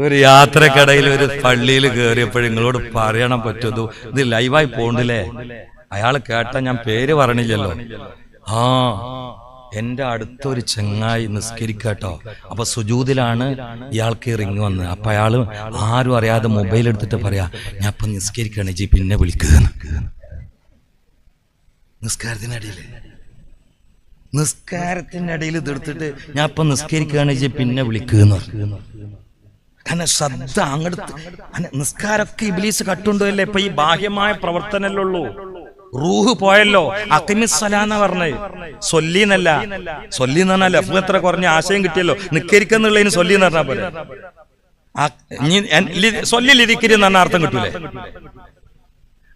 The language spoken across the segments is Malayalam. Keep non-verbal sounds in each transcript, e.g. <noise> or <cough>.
ഒരു യാത്രക്കിടയിൽ ഒരു പള്ളിയിൽ കയറിയപ്പോൾ നിങ്ങളോട് പറയണം പറ്റുന്നു ഇത് ലൈവായി പോണ്ടില്ലേ അയാൾ കേട്ട ഞാൻ പേര് പറഞ്ഞില്ലല്ലോ ആ എന്റെ അടുത്തൊരു ചെങ്ങായി നിസ്കരിക്കട്ടോ അപ്പൊ സുജൂതിലാണ് ഇയാൾക്ക് റിങ് വന്നത്. അപ്പൊ അയാൾ ആരും അറിയാതെ മൊബൈൽ എടുത്തിട്ട് പറയാ ഞാൻ ഇപ്പൊ നിസ്കരിക്കണേ ജി പിന്നെ വിളിക്കുക നിസ്കാരത്തിനടിയിൽ നിസ്കാരത്തിനടിയിൽ ഇതെടുത്തിട്ട് ഞാൻ ഇപ്പൊ നിസ്കരിക്കുകയാണ് ജി പിന്നെ വിളിക്കുക കാരണം ശ്രദ്ധ അങ്ങോട്ട് നിസ്കാരമൊക്കെ ഇബിലീസ് കട്ടുണ്ടല്ലേ? ഇപ്പൊ ഈ ബാഹ്യമായ പ്രവർത്തനല്ലേ ഉള്ളൂ. റൂഹ് പോയല്ലോ. അക്കിമിസ്സലാന്ന പറഞ്ഞത്. സൊല്ലിന്നല്ല. സൊല്ലി എന്ന് പറഞ്ഞാൽ ലഫ്സ് എത്ര കുറഞ്ഞ ആശയം കിട്ടിയല്ലോ. നിക്കരിക്കുന്നുള്ളതിന് സൊല്ലി എന്ന് പറഞ്ഞാൽ പോലെ സൊല്ലിലിരിക്കരി എന്ന് പറഞ്ഞ അർത്ഥം കിട്ടൂലേ?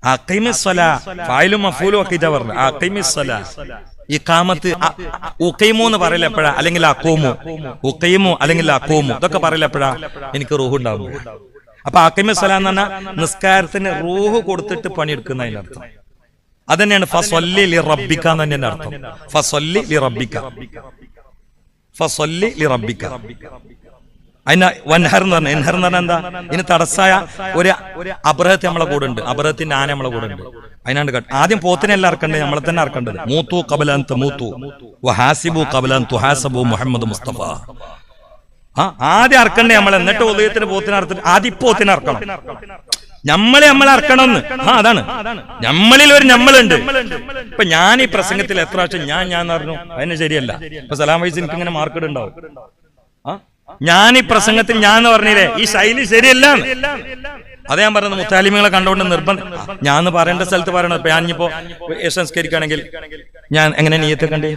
അക്കിമിസ്സല ഫായിലും മഫൂലും ഒക്കെ ഇതാ പറഞ്ഞു അക്കിമിസ്സല ഈ കാമത്ത് ഉക്കൈമോ എന്ന് പറയില്ല എപ്പോഴാ? അല്ലെങ്കിൽ അക്കോമോ ഉക്കൈമോ അല്ലെങ്കിൽ അക്കോമോ ഇതൊക്കെ പറയില്ല എപ്പോഴാ? എനിക്ക് റൂഹ് ഉണ്ടാവും അപ്പൊ അക്കിമിസ്സല എന്ന് പറഞ്ഞാൽ നിസ്കാരത്തിന് റൂഹ് കൊടുത്തിട്ട് പണിയെടുക്കുന്നതിന്റെ അർത്ഥം. തന്നെയാണ് ഫസൊല്ലി ലി റബ്ബിക്ക എന്ന് തന്നെയാണ് അർത്ഥം. ഫസൊല്ലി ലി റബ്ബിക്ക ഫസൊല്ലി ലി റബ്ബിക്ക അതിന് വൻഹർ എന്ന് പറഞ്ഞ എൻഹർ എന്ന് പറഞ്ഞാൽ എന്താ? ഇതിന് തടസ്സായ ഒരു അബ്രഹത്തെ നമ്മളെ കൂടെ ഉണ്ട്. അബ്രഹത്തിന്റെ ആന നമ്മളെ കൂടെ ഉണ്ട്. അതിനാണ് ആദ്യം പോത്തിനെല്ലാം അറക്കണ്ടത് നമ്മളെ തന്നെ അറക്കണ്ടത്. മൂത്തു കബലാൻ മൂത്തു വഹാസിബു കബലാൻ തുഹാസബു മുഹമ്മദ് മുസ്തഫ. ആ ആദ്യം അറക്കണ്ടേ നമ്മൾ എന്നിട്ട് ഉദയത്തിന് പോത്തിനെ അറുത്തിട്ട് ആദ്യം പോത്തിനെ അറക്കണം. നമ്മളെ നമ്മൾ ഇറക്കണമെന്ന് ആ അതാണ്. നമ്മളിൽ ഒരു നമ്മളുണ്ട് ഇപ്പൊ ഞാൻ ഈ പ്രസംഗത്തിൽ എത്ര പ്രാവശ്യം ഞാൻ ഞാൻ അറിഞ്ഞു അതിന് ശരിയല്ല. ഇപ്പൊ സലാം വൈസ് എനിക്ക് ഇങ്ങനെ മാർക്കറ്റ് ഉണ്ടാവും ആ? ഞാൻ ഈ പ്രസംഗത്തിൽ ഞാൻ എന്ന് പറഞ്ഞില്ലേ? ഈ ശൈലി ശരിയല്ല അത് ഞാൻ പറയുന്നത് മുത്താലിമികളെ കണ്ടുകൊണ്ട് നിർബന്ധം. ഞാൻ എന്ന് പറയേണ്ട സ്ഥലത്ത് പറയണത് ഇപ്പൊ ഞാനിപ്പോ സംസ്കരിക്കുകയാണെങ്കിൽ ഞാൻ എങ്ങനെ നീയത്തെ കണ്ടേ?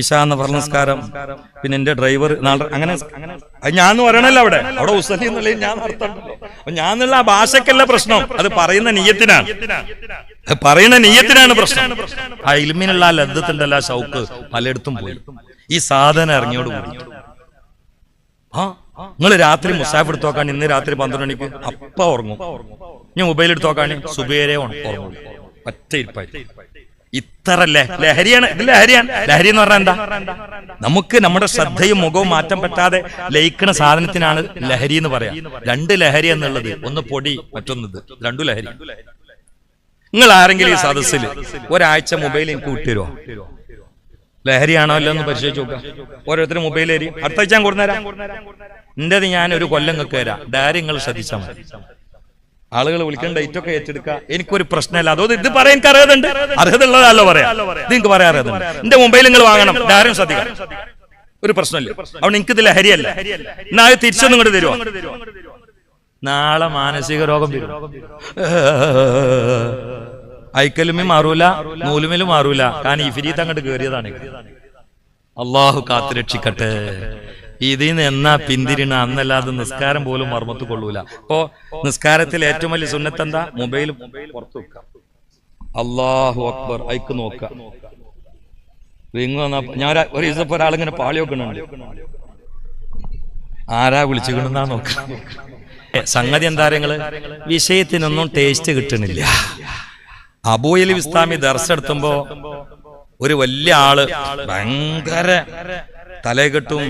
ഇഷ എന്ന് പറഞ്ഞ നമസ്കാരം പിന്നെ എന്റെ ഡ്രൈവർ നാളെ അങ്ങനെ ഞാൻ എന്ന് പറയണല്ലോ അവിടെ. അവിടെ ഉസലി എന്നുള്ള ഞാൻ ഞാൻ എന്നുള്ള ആ ഭാഷക്കല്ല പ്രശ്നം. അത് പറയുന്ന നീയത്തിനാണ്. പറയുന്ന നീയത്തിനാണ് പ്രശ്നം. ആ ഇൽമിനുള്ള ആ ലബ്ധത്തിന്റെ ആ ഷൗക്ക്. പലയിടത്തും പോയി. ഈ സാധനം ഇറങ്ങിയോട് കൂടി. നിങ്ങൾ രാത്രി മുസാഫ് എടുത്ത് നോക്കാൻ ഇന്ന് രാത്രി പന്ത്രണ്ട് മണിക്ക് അപ്പ ഉറങ്ങും. ഞാൻ മൊബൈൽ എടുത്ത് നോക്കാൻ സുബേരെ ഉറങ്ങും. ഒറ്റ ഇരിപ്പായി ഇത്ര ലഹ- ലഹരിയാണ്. ഇത് ലഹരിയാണ്. ലഹരി എന്ന് പറഞ്ഞാൽ എന്താ? നമുക്ക് നമ്മുടെ ശ്രദ്ധയും മുഖവും മാറ്റം പറ്റാതെ ലയിക്കുന്ന സാധനത്തിനാണ് ലഹരി എന്ന് പറയാം. രണ്ട് ലഹരി എന്നുള്ളത് ഒന്ന് പൊടി മറ്റൊന്നത് രണ്ടു ലഹരി. നിങ്ങൾ ആരെങ്കിലും ഈ സദസ്സിൽ ഒരാഴ്ച മൊബൈൽ എനിക്ക് വിട്ടുതരുമോ ലഹരിയാണോ അല്ലോ എന്ന് പരിശോധിച്ച് നോക്കാം ഓരോരുത്തരും മൊബൈൽ ഏരി അടുത്ത ഞാൻ കൊടുന്നേരാം. എന്റേത് ഞാൻ ഒരു കൊല്ലം കേരാ തരാം നിങ്ങൾ ശ്രദ്ധിച്ചാൽ മതി. ആളുകൾ വിളിക്കേണ്ട ഡേറ്റ് ഒക്കെ ഏറ്റെടുക്കുക. എനിക്കൊരു പ്രശ്നമില്ല. അതോ ഇത് പറയാൻ എനിക്ക് അറിയാതുണ്ട്. അർഹത ഉള്ളതല്ലോ പറയാം. ഇത് നിങ്ങൾക്ക് പറയാൻ അറിയാതുണ്ട്. എന്റെ മൊബൈൽ നിങ്ങൾ വാങ്ങണം. ഡയറിയും ശ്രദ്ധിക്കണം. ഒരു പ്രശ്നമില്ല. അതുകൊണ്ട് എനിക്ക് ഇത് ലഹരിയല്ല. എന്നാ തിരിച്ചൊന്നും ഇങ്ങോട്ട് തരുമോ നാളെ മാനസിക രോഗം ഐക്കലുമേ മാറൂല നൂലുമേലും മാറൂല. കാരണം ഈ ഫിരീത്ത് അങ്ങോട്ട് കയറിയതാണ് അള്ളാഹു കാത്തുരക്ഷിക്കട്ടെ ഇതിൽ നിന്ന് എന്നാ പിന്തിരിണ അന്നല്ലാതെ നിസ്കാരം പോലും മർമ്മത്ത് കൊള്ളൂല. അപ്പോ നിസ്കാരത്തിൽ ഏറ്റവും വലിയ സുന്നത്ത് എന്താ? മൊബൈൽ പുറത്തു അള്ളാഹു അക്ബർ അയക്ക് നോക്ക. റിങ് ഞാൻ ഒരു ദിവസം ഒരാളിങ്ങനെ പാളി വെക്കണുണ്ട്. ആരാ വിളിച്ചുകൊണ്ടെന്നാ നോക്ക. സംഗതി എന്താ നിങ്ങൾ? വിഷയത്തിനൊന്നും ടേസ്റ്റ് കിട്ടണില്ല. അബൂയലി ഇസ്ലാമി ദർശെടുത്തുമ്പോ ഒരു വലിയ ആൾ ഭയങ്കര തലകെട്ടും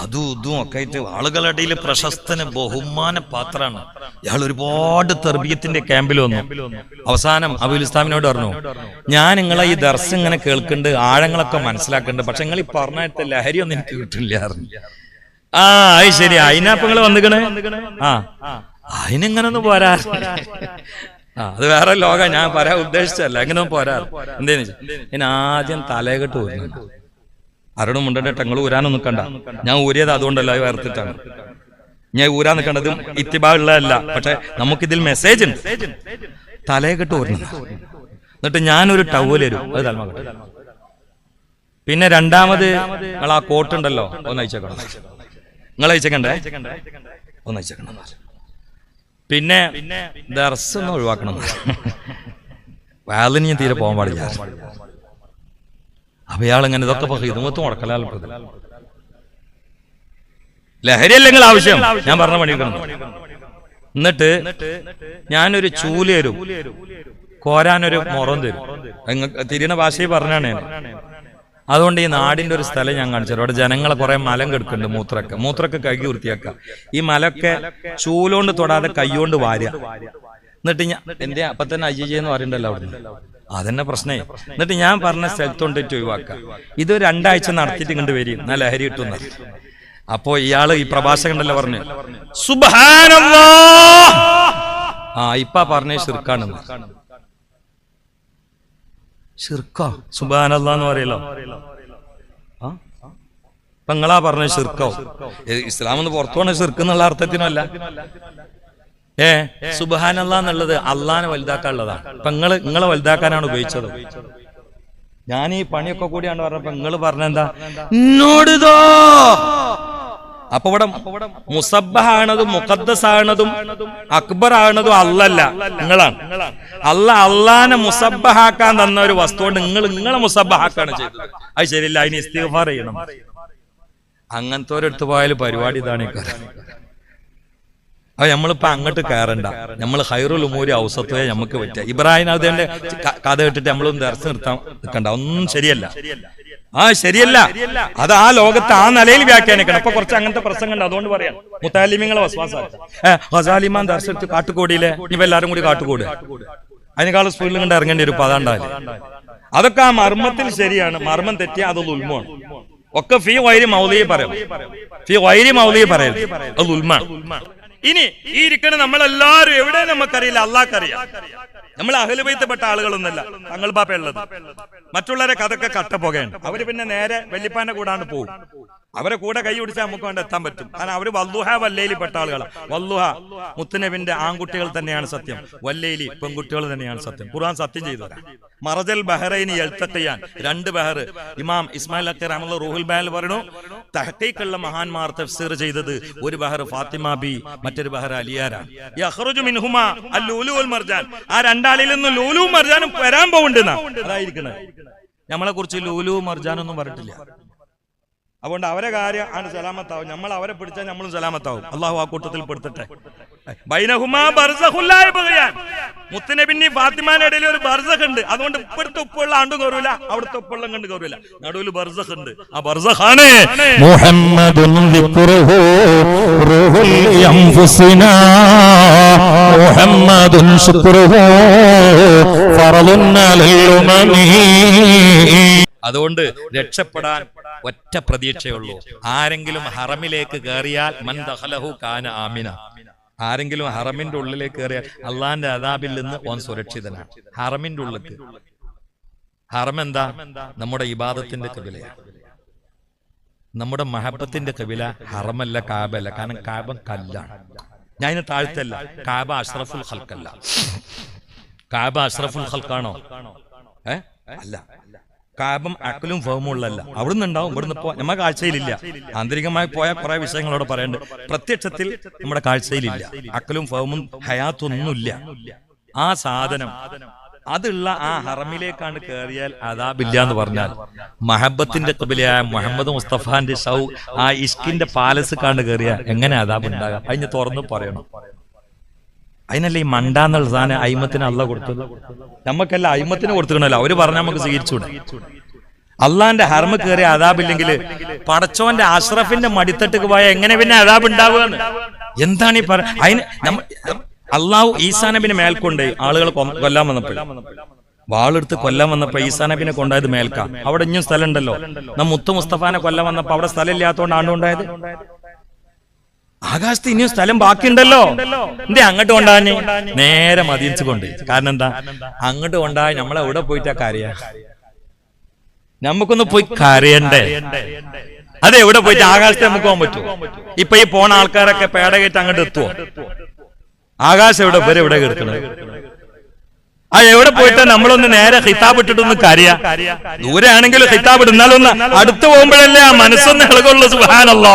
അതും ഇതും ഒക്കെ ആയിട്ട് ആളുകളുടെ ഇടയിൽ പ്രശസ്തന് ബഹുമാന പാത്രാണ് ഇയാൾ ഒരുപാട് തെർബീയത്തിന്റെ ക്യാമ്പിൽ വന്നു. അവസാനം അബുൽ ഇസ്ലാമിനോട് പറഞ്ഞു ഞാൻ നിങ്ങളെ ഈ ദർശ ഇങ്ങനെ കേൾക്കുന്നുണ്ട് ആഴങ്ങളൊക്കെ മനസ്സിലാക്കുന്നുണ്ട് പക്ഷെ നിങ്ങൾ ഈ പറഞ്ഞിട്ട് ലഹരി ഒന്നും എനിക്ക് കിട്ടില്ല. ആ അത് ശരി. അതിനപ്പൊ നിങ്ങൾ വന്നിക്കണേ? ആ. അതിനെങ്ങനെ ഒന്ന് പോരാ. ആ അത് വേറെ ലോക ഞാൻ പറയാൻ ഉദ്ദേശിച്ചല്ല എങ്ങനെ പോരാ. എന്തേന്ന് വെച്ചാൽ ഞാൻ ആദ്യം തലകെട്ട് ഊരുന്നുണ്ട് ആരോടും മുണ്ടേ ടങ്ങൾ ഊരാനൊന്നും നിൽക്കണ്ട ഞാൻ ഊരിയത് അതുകൊണ്ടല്ല അത് വേർത്തിട്ടാണ് ഞാൻ ഊരാൻ നിൽക്കേണ്ടത് ഇത്തിബാ ഉള്ളതല്ല പക്ഷെ നമുക്കിതിൽ മെസ്സേജ് ഉണ്ട്. തലയെക്കെട്ട് ഊരുന്നു എന്നിട്ട് ഞാനൊരു ടവൽ തരും അത് തലമ പിന്നെ രണ്ടാമത് നിങ്ങൾ ആ കോട്ടുണ്ടല്ലോ ഒന്ന് അയച്ചേക്കണം നിങ്ങൾ അയച്ചേക്കണ്ടേ ഒന്ന് അയച്ചേക്കണം പിന്നെ ദർശനം ഒഴിവാക്കണം. <laughs> വാലിന് ഞാൻ തീരെ പോകാൻ പാടില്ല. അപ്പൊ ഇയാൾ ഇങ്ങനെ ഇതൊക്കെ ഇതുമൊത്തും മുടക്കലാൽ ലഹരി അല്ലെങ്കിൽ ആവശ്യം. ഞാൻ പറഞ്ഞ പണിയെടുക്കണം എന്നിട്ട് ഞാനൊരു ചൂൽ തരും കോരാനൊരു മുറം തരും. തിരിയണ ഭാഷയിൽ പറഞ്ഞാണ്. ഞാൻ അതുകൊണ്ട് ഈ നാടിന്റെ ഒരു സ്ഥലം ഞാൻ കാണിച്ചു അവിടെ ജനങ്ങളെ കുറേ മലം കെടുക്കുന്നുണ്ട് മൂത്രക്കെ. മൂത്രക്കെ കഴുകി വൃത്തിയാക്കുക ഈ മലൊക്കെ ചൂലോണ്ട് തൊടാതെ കൈകൊണ്ട് വാരുക. എന്നിട്ട് ഞാൻ എന്റെ അപ്പൊ തന്നെ അയ്യജി എന്ന് പറയണ്ടല്ലോ അവിടെ അതന്നെ പ്രശ്നേ. എന്നിട്ട് ഞാൻ പറഞ്ഞ സ്ഥലത്തോണ്ടിട്ട് ഒഴിവാക്കുക. ഇത് രണ്ടാഴ്ച നടത്തിയിട്ട് ഇങ്ങോട്ട് വരും. എന്നാ ലഹരി കിട്ടുന്ന അപ്പോ ഇയാൾ ഈ പ്രഭാഷകണ്ടല്ലോ പറഞ്ഞു? സുബ്ഹാനല്ലാ ആ ഇപ്പ പറഞ്ഞ ഷിർക്കാണെന്ന് ഷിർക്കോ സുബാനല്ല എന്ന് പറയലോ ഇപ്പൊ നിങ്ങളാ പറഞ്ഞ ഷിർക്കോ ഇസ്ലാം എന്ന് പുറത്തു പോണ ഷിർക്ക് എന്നുള്ള അർത്ഥത്തിനല്ല. ഏ സുബാനല്ല എന്നുള്ളത് അള്ളാനെ വലുതാക്കാനുള്ളതാണ്. ഇപ്പൊ നിങ്ങൾ നിങ്ങളെ വലുതാക്കാനാണ് ഉപയോഗിച്ചത്. ഞാൻ ഈ പണിയൊക്കെ കൂടിയാണ് പറഞ്ഞപ്പോ നിങ്ങൾ പറഞ്ഞെന്താ? എന്നോടിതോ അപ്പൊ ഇവിടെ മുസബ്ബഹാണതും മുഖദ്ദസാണതും അക്ബർ ആണതും അല്ലല്ല നിങ്ങളാണ്. അല്ല അള്ളാനെ മുസബ്ബഹാക്കാൻ തന്ന ഒരു വസ്തു കൊണ്ട് നിങ്ങൾ നിങ്ങളെ മുസബ്ബഹാക്കാണ് ചെയ്തത്. അത് ശരിയല്ല അതിന് ഇസ്തിഗ്ഫാർ ചെയ്യണം. അങ്ങനത്തെ ഒരിടത്ത് പോയാൽ പരിപാടി ഇതാണ് അപ്പൊ നമ്മളിപ്പോ അങ്ങോട്ട് കയറണ്ട. നമ്മൾ ഹൈറുൽ ഉമൂരി ഔസത്വേ നമുക്ക് പറ്റുക ഇബ്രാഹിം അതിന്റെ കഥ കേട്ടിട്ട് നമ്മളൊന്നും ദർശനം നിർത്താൻ നിൽക്കണ്ട. ഒന്നും ശരിയല്ല. ആ ശരിയല്ല. അത് ആ ലോകത്ത് ആ നിലയിൽ വ്യാഖ്യാനിക്കണം. അപ്പൊ കുറച്ച് അങ്ങനത്തെ പ്രസംഗം അതുകൊണ്ട് പറയാം. മുത്താലിമിങ്ങളെ വസ്വാസാലിമാൻ ഹസാലിമാൻ ദർശനത്ത് കാട്ടുകോടിയിലെ ഇവ എല്ലാരും കൂടി കാട്ടുകോട്. അതിനേക്കാളും സ്പീഡിൽ കണ്ട് ഇറങ്ങേണ്ടി വരും. പതാണ്ടാൽ അതൊക്കെ ആ മർമ്മത്തിൽ ശരിയാണ്. മർമ്മം തെറ്റിയ അത് ഉൽമാണ്. ഒക്കെ ഫീ വൈരി മൗലിയെ പറയും. ഫീ വൈരി മൗലിയെ പറയാം അത് ഉൽമാണ് ഇനി ഈ ഇരിക്കണ നമ്മളെല്ലാരും എവിടെ നമുക്കറിയില്ല? അള്ളാഹ്ക്കറിയാം നമ്മൾ അഹലുബൈത്തപ്പെട്ട ആളുകളൊന്നല്ല ഉള്ളത് മറ്റുള്ളവരെ കഥക്കെ കട്ട പോകേണ്ട അവർ പിന്നെ നേരെ വെല്ലിപ്പാന്റെ കൂടാണ്ട് പോകും അവരെ കൂടെ കൈ പിടിച്ചാൽ നമുക്ക് വേണ്ട എത്താൻ പറ്റും. കാരണം അവർ വല്ലുഹ വല്ലേലി പെട്ട ആളുകളാണ് വല്ലുഹ മുത്തുനബിന്റെ ആൺകുട്ടികൾ തന്നെയാണ് സത്യം. വല്ലേലി പെൺകുട്ടികൾ തന്നെയാണ് സത്യം. ഖുർആൻ സത്യം ചെയ്തവരാ മറജൽ ബഹറൈനി എഴുത്തയ്യാൻ രണ്ട് ബഹർ ഇമാം ഇസ്മായിൽ അക്കർ അഹമ്മദ് റൂഹുൽ ബാൽ പറഞ്ഞു തഹക്കീക്കുള്ള മഹാന്മാർ തഫ്സീർ ചെയ്തത് ഒരു ബഹർ ഫാത്തിമ ബി മറ്റൊരു ബഹർ അലിയാരാണ് ആ രണ്ടാളിൽ നിന്ന് ലൂലു മർജാനും വരാൻ പോകുന്നുണ്ടെന്നാ അതായിരിക്കണേ. നമ്മളെ കുറിച്ച് ലൂലു മർജാനൊന്നും പറഞ്ഞിട്ടില്ല. അതുകൊണ്ട് അവരെ കാര്യമാണ് സലാമത്താവും. നമ്മൾ അവരെ പിടിച്ചാൽ നമ്മളും സലാമത്താവും. അള്ളാഹു ആ കൂട്ടത്തിൽ പെടുത്തട്ടെ. മുത്തിനെ പിന്നെ ഇടയിൽ ഒരു ബർസഖ് ഉണ്ട് അതുകൊണ്ട് ഇപ്പോഴത്തെ ഉപ്പുള്ള ആണ്ടും കൗറൂല അവിടുത്തെ ഉപ്പുള്ള കണ്ട് കൗറൂല നടുവിൽ ബർസഖ് ഉണ്ട് ആ ബർസഖാണ്. മുഹമ്മദ് അതുകൊണ്ട് രക്ഷപ്പെടാൻ ഒറ്റ പ്രതീക്ഷയുള്ളൂ ആരെങ്കിലും ഹറമിലേക്ക് കയറിയാൽ മൻ ദഹലഹു കാന ആമിന. ആരെങ്കിലും ഹറമിന്റെ ഉള്ളിലേക്ക് കയറിയാൽ അള്ളാന്റെ അതാബിൽ നിന്ന് ഓൻ സുരക്ഷിതനാണ്. ഹറമിന്റെ ഉള്ളിലേക്ക് ഹറം എന്താ? നമ്മുടെ ഇബാദത്തിന്റെ കവിലയാണ് നമ്മുടെ മഹബത്തിന്റെ കബില ഹറമല്ല കാബല്ല. കാരണം കാബ കല്ലാണ് ഞാൻ ഇതിന് താഴ്ത്തല്ല. കാബ അഷ്റഫുൽ ഹൽക്കല്ല കാബ അഷ്റഫുൽ ഹൽക്കാണോ ഏ? അല്ല. കാബം അക്കലും ഫഹമും ഉള്ളല്ല അവിടുന്ന് ഉണ്ടാവും ഇവിടുന്ന് പോ നമ്മുടെ കാഴ്ചയിലില്ല. ആന്തരികമായി പോയ കുറെ വിഷയങ്ങളോട് പറയുന്നുണ്ട് പ്രത്യക്ഷത്തിൽ നമ്മുടെ കാഴ്ചയിലില്ല. അക്കലും ഫഹമും ഹയാത്തൊന്നുമില്ല. ആ സാധനം അതുള്ള ആ ഹറമിലേക്കാണ് കയറിയാൽ അതാബില്ല എന്ന് പറഞ്ഞാൽ മഹബത്തിന്റെ കബിലയായ മുഹമ്മദ് മുസ്തഫാന്റെ ഷൗ ആ ഇഷ്കിന്റെ പാലസ് കാണ്ട് കയറിയാൽ എങ്ങനെ അതാബ് ഉണ്ടാകാം? അതിന് തുറന്ന് പറയണം. അതിനല്ലേ ഈ മണ്ട എന്നുള്ള സാധനം അയിമത്തിന് അല്ല കൊടുത്തത്? നമുക്കല്ല അയിമത്തിന് കൊടുത്തിട്ടുണ്ടല്ലോ അവർ പറഞ്ഞ നമുക്ക് സ്വീകരിച്ചൂടെ അള്ളാന്റെ ഹർമ്മ കയറിയ അതാബില്ലെങ്കിൽ പടച്ചോന്റെ അഷ്റഫിന്റെ മടിത്തട്ടുക്ക് പോയ എങ്ങനെ പിന്നെ അതാബ് ഉണ്ടാവുക എന്താണ് ഈ പറ അതിന് അള്ളാഹു ഈസാനബിനെ മേൽക്കൊണ്ട് ആളുകൾ കൊല്ലാൻ വന്നപ്പോൾ വാളെടുത്ത് കൊല്ലം വന്നപ്പോ ഈസാനബിനെ കൊണ്ടായത് മേൽക്ക. അവിടെ ഇഞ്ഞും സ്ഥലം ഉണ്ടല്ലോ നമ്മ മുത്തു മുസ്തഫാനെ കൊല്ലം വന്നപ്പോ അവിടെ സ്ഥലം ഇല്ലാത്തതുകൊണ്ടാണ് ആണ്ടുണ്ടായത് ആകാശത്ത് ഇനിയും സ്ഥലം ബാക്കിയുണ്ടല്ലോ. എന്തേ അങ്ങോട്ട് കൊണ്ടാന്ന് നേരെ മതിയിച്ചു കൊണ്ട് കാരണം എന്താ? അങ്ങോട്ട് കൊണ്ടാ നമ്മളെ എവിടെ പോയിട്ടാ കാര്യ? നമുക്കൊന്ന് പോയി കരയണ്ടേ? അതെ എവിടെ പോയിട്ട് ആകാശത്തെ നമുക്ക് പോകാൻ പറ്റുമോ? ഇപ്പൊ ഈ പോണ ആൾക്കാരൊക്കെ പേട കയറ്റി അങ്ങോട്ട് എത്തുവോ? ആകാശം എവിടെ? വരെ എവിടെ കിടക്കണത് ആ എവിടെ പോയിട്ട് നമ്മളൊന്ന് നേരെ ഹിതാബ് ഇട്ടിട്ടൊന്ന് കരയാ? ദൂരെ ആണെങ്കിലും ഹിതാബ് ഇടുന്നാലും ഒന്ന് അടുത്ത് പോകുമ്പോഴല്ലേ ആ മനസ്സൊന്ന് ഇളകുള്ള സുഹാനല്ലോ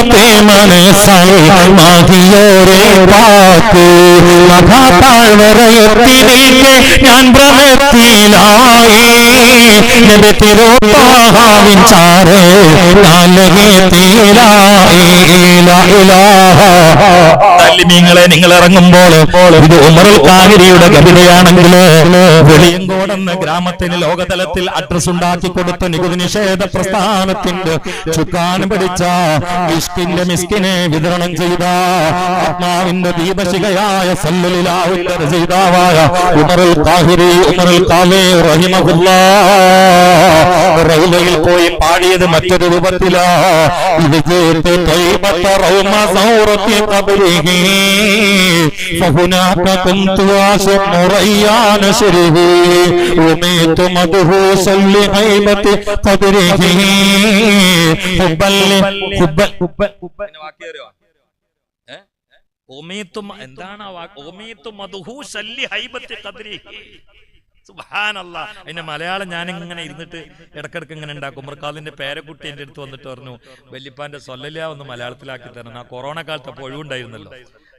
ते मन സൗമാഹിയോരെ പാത്ത് മഹാതാഴ്വരയത്തിലേക്ക് ഞാൻ ഭ്രമത്തിലായി നബി തിരുപ്പാവിൻ ചാരേ നാലകെ തല്ലിമീങ്ങളെ നിങ്ങൾ ഇറങ്ങുമ്പോൾ ഇത് ഉമറുൽ കാഹിരിയുടെ കവിതയാണെങ്കിൽ വെളിയങ്കോടെന്ന ഗ്രാമത്തിന് ലോകതലത്തിൽ അഡ്രസ് ഉണ്ടാക്കി കൊടുത്ത നികുതി നിഷേധ പ്രസ്ഥാനത്തിന്റെ ചുക്കാൻ പിടിച്ച മിസ്കിന്റെ മിസ്കിനെ വിതരണം ചെയ്ത ആത്മാവിന്റെ ദീപശിഖയായ സല്ലുലിലാവിന്റെ രചയിതാവായ ഉമറുൽ കാഹിരി ഉമറുൽ കാവേ റഹിമഹുല്ല. റൗലയിൽ പോയി പാടിയത് മറ്റൊരു രൂപത്തിലാ ഇത് ചേർത്ത് ത്വയ്ബത്ത റൗമ സൗറത്തി ഖബരിഹി فهناك كنت أشم ريان شره وميت مدهوسا لهيبة قدره حبا ل- حبا പിന്നെ വാക്ക് കയറിയോ ഏ? ഉമീത്തും എന്താണ് ആ വാക്ക് ഉമീത്തും മധുഹു ശല്യ ഹൈബത്തി ഖദ്രിഹി. സുബ്ഹാനല്ലാ. അതിന്റെ മലയാളം ഞാൻ ഇങ്ങനെ ഇരുന്നിട്ട് ഇടക്കിടക്ക് ഇങ്ങനെ ഉണ്ടാക്കും. ഉമർക്കാലിന്റെ പേരക്കുട്ടി എന്റെ അടുത്ത് വന്നിട്ട് പറഞ്ഞു വല്യപ്പാന്റെ സൊല്ലല്ല ഒന്ന് മലയാളത്തിലാക്കി തരണം. ആ കൊറോണ കാലത്ത് അപ്പോൾ ഒഴിവുണ്ടായിരുന്നല്ലോ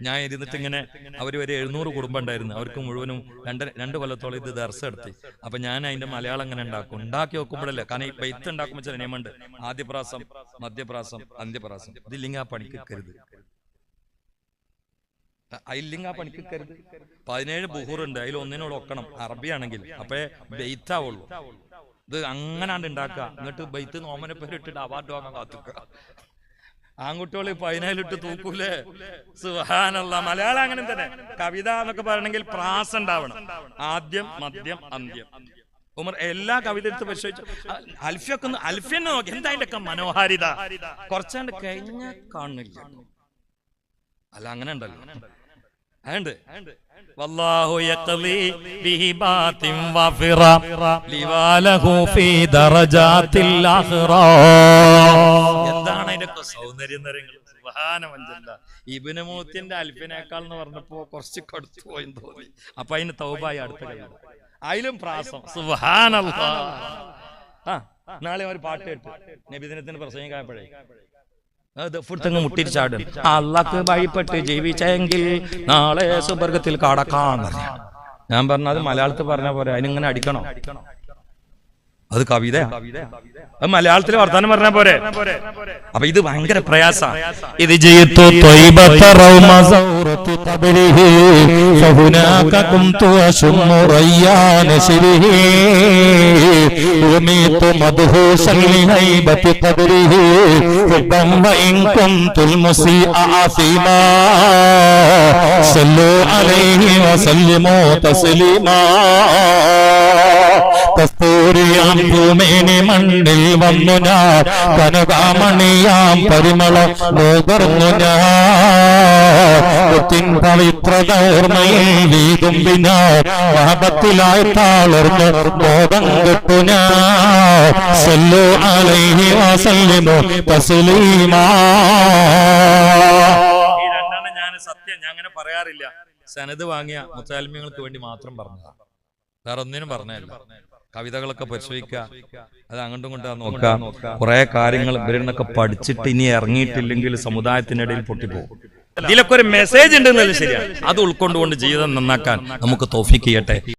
ഞാൻ ഇരുന്നിട്ട് ഇങ്ങനെ അവർ ഒരു എഴുന്നൂറ് കുടുംബം ഉണ്ടായിരുന്നു. അവർക്ക് മുഴുവനും രണ്ട് രണ്ട് കൊല്ലത്തോളം ഇത് ദർശനം എടുത്തി അപ്പൊ ഞാൻ അതിന്റെ മലയാളം ഇങ്ങനെ ഉണ്ടാക്കും. ഉണ്ടാക്കി നോക്കുമ്പോഴല്ലേ കാരണം ഈ ബെയ്ത്ത് ഉണ്ടാക്കുമ്പോൾ ചില നിയമമുണ്ട്. ആദ്യപ്രാസം മധ്യപ്രാസം അന്ത്യപ്രാസം. ഇതില്ലെങ്കിൽ ആ പണിക്ക് കരുത് അതില്ലെങ്കിൽ ആ പണിക്ക് കരുത് പതിനേഴ് ബുഹൂറുണ്ട് അതിൽ ഒന്നിനോട് ഒക്കണം. അറബിയാണെങ്കിൽ അപ്പേ ബെയ്ത്താവുള്ളൂ. ഇത് അങ്ങനാണ്ട് ഉണ്ടാക്കുക എന്നിട്ട് ബെയ്ത്ത് നോമനെ പേര് ഇട്ടിട്ട് അവാർഡ് വാങ്ങാൻ കാത്തുക്കുക ആൺകുട്ടികൾ പതിനേഴിലിട്ട് തൂക്കൂലേ? സുഹാനല്ല മലയാളം അങ്ങനെ തന്നെ. കവിത എന്നൊക്കെ പറയണമെങ്കിൽ പ്രാസ ഉണ്ടാവണം. ആദ്യം മദ്യം അന്ത്യം. ഉമർ എല്ലാ കവിത എടുത്ത് പരിശോധിച്ചു അൽഫിയൊക്കെ ഒന്ന് അൽഫിയെന്നെ നോക്കി. എന്താ അതിന്റെ ഒക്കെ മനോഹാരിത? കുറച്ചാണ്ട് കഴിഞ്ഞ കാണില്ല അല്ല അങ്ങനെ ഉണ്ടല്ലോ. ആഖിറ എന്താണ് അതിന്റെ സൗന്ദര്യം ഇബ്നു മൂത്തിന്റെ അൽഫിനേക്കാൾ എന്ന് പറഞ്ഞപ്പോ കുറച്ച് കടുത്തു പോയെന്ന് തോന്നി. അപ്പൊ അതിന് തൗബായി അടുത്ത അതിലും പ്രാസം. സുഹാനല്ല ആ നാളെ ഒരു പാട്ട് കേട്ടു. നബിദിനത്തിന് പ്രസംഗിക്കായപ്പോഴേ ദഫുർത്തങ്ങ് മുട്ടിരിച്ചാടും അള്ളാക്ക് വഴിപ്പെട്ട് ജീവിച്ചെങ്കിൽ നാളെ സുബർഗത്തിൽ കടക്കാം ഞാൻ പറഞ്ഞത് മലയാളത്തിൽ പറഞ്ഞ പോലെ അതിനിങ്ങനെ അടിക്കണോ? അത് കവിത അത് മലയാളത്തിൽ വർത്താനം പറഞ്ഞ പോരെ അപ്പൊ ഇത് ഭയങ്കര പ്രയാസ ഇത് ചെയ്തു طيبة روم زورة قبره فهناك كنت أشم ريان شره وميت مدهوشا لهيبة قدره حبا وإن كنت المسيء عاصما صلوا عليه وسلموا تسليما കസ്തൂരിയാം ഭൂമേനി മണ്ണിൽ വന്നു ഞാൻ. കനകാമണിയാം പരിമള നുകർന്നു ഞാൻ. പവിത്രത ഓർമ്മയിൽ വീതുമ്പിന പാപത്തിലായി താളർന്നു ബോധം കെട്ടു ഞാൻ. സല്ലു അലൈഹി ഞാൻ സത്യം ഞാൻ അങ്ങനെ പറയാറില്ല. സനത് വാങ്ങിയ മുത്താൽമ്യങ്ങൾക്ക് വേണ്ടി മാത്രം പറഞ്ഞതാ. വേറെ ഒന്നിനും പറഞ്ഞതല്ല. കവിതകളൊക്കെ പരിശോധിക്കുക. അത് അങ്ങോട്ടും കൊണ്ടാ നോക്കുക. കുറെ കാര്യങ്ങൾ ഇവരിന്നൊക്കെ പഠിച്ചിട്ട് ഇനി ഇറങ്ങിയിട്ടില്ലെങ്കിൽ സമുദായത്തിനിടയിൽ പൊട്ടിപ്പോകും ഇതിലൊക്കെ ഒരു മെസ്സേജ് ഉണ്ടെന്നല്ലേ ശരിയാണ്. അത് ഉൾക്കൊണ്ടുകൊണ്ട് ജീവിതം നന്നാക്കാൻ നമുക്ക് തോഫിക്ക് ചെയ്യട്ടെ.